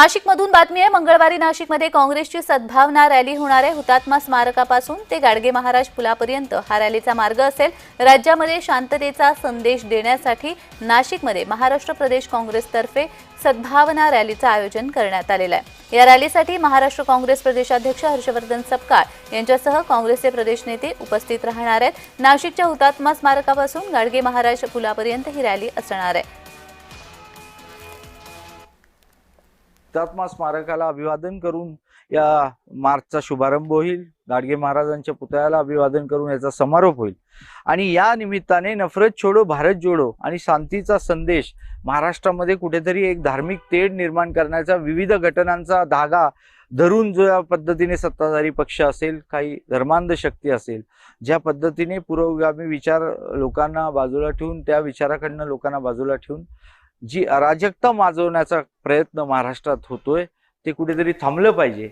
नाशिकमधून बातमी आहे मंगळवारी नाशिकमध्ये काँग्रेसची सद्भावना रॅली होणार आहे. हुतात्मा स्मारकापासून ते गाडगे महाराज पुलापर्यंत हा रॅलीचा मार्ग असेल. राज्यामध्ये शांततेचा संदेश देण्यासाठी नाशिकमध्ये महाराष्ट्र प्रदेश काँग्रेसतर्फे सद्भावना रॅलीचं आयोजन करण्यात आलेलं आहे. या रॅलीसाठी महाराष्ट्र काँग्रेस प्रदेशाध्यक्ष हर्षवर्धन सपकाळ यांच्यासह काँग्रेसचे प्रदेश नेते उपस्थित राहणार आहेत. नाशिकच्या हुतात्मा स्मारकापासून गाडगे महाराज पुलापर्यंत ही रॅली असणार आहे. हुतात्मा स्मारकाला अभिवादन करून या मार्चचा शुभारंभ होईल. गाडगे महाराजांच्या पुतळ्याला अभिवादन करून याचा समारोप होईल. आणि या निमित्ताने नफरत छोडो भारत जोडो आणि शांतीचा संदेश महाराष्ट्रामध्ये कुठेतरी एक धार्मिक तेढ निर्माण करण्याचा विविध घटनांचा धागा धरून जो या पद्धतीने सत्ताधारी पक्ष असेल काही धर्मांध शक्ती असेल ज्या पद्धतीने पुरोगामी विचार लोकांना बाजूला ठेवून त्या विचाराकडनं लोकांना बाजूला ठेवून जी अराजकता माजवण्याचा प्रयत्न महाराष्ट्रात होतोय ते कुठेतरी थांबलं पाहिजे.